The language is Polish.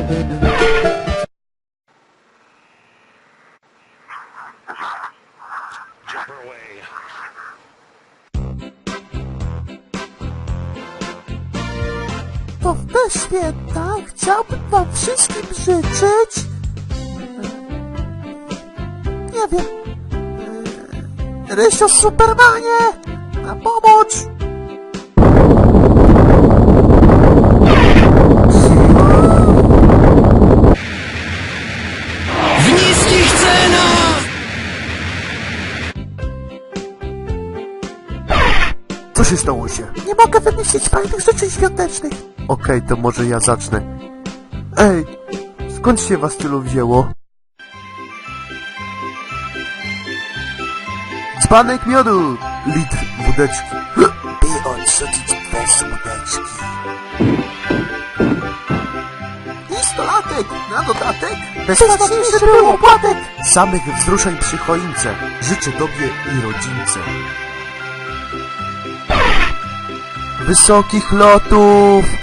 To w te święta chciałbym wam wszystkim życzyć... Nie wiem... Rysio Supermanie! Na pomoc! Co się stało się? Nie mogę wymyślić fajnych rzeczy świątecznych. Okej, to może ja zacznę. Ej, skąd się was tylu wzięło? Dzbanek miodu! Litr wódeczki. By odrzucić bez łódeczki. I stolatek na dodatek. Bezpieczniejszy był opłatek. Samych wzruszeń przy choince. Życzę tobie i rodzince. Wysokich lotów!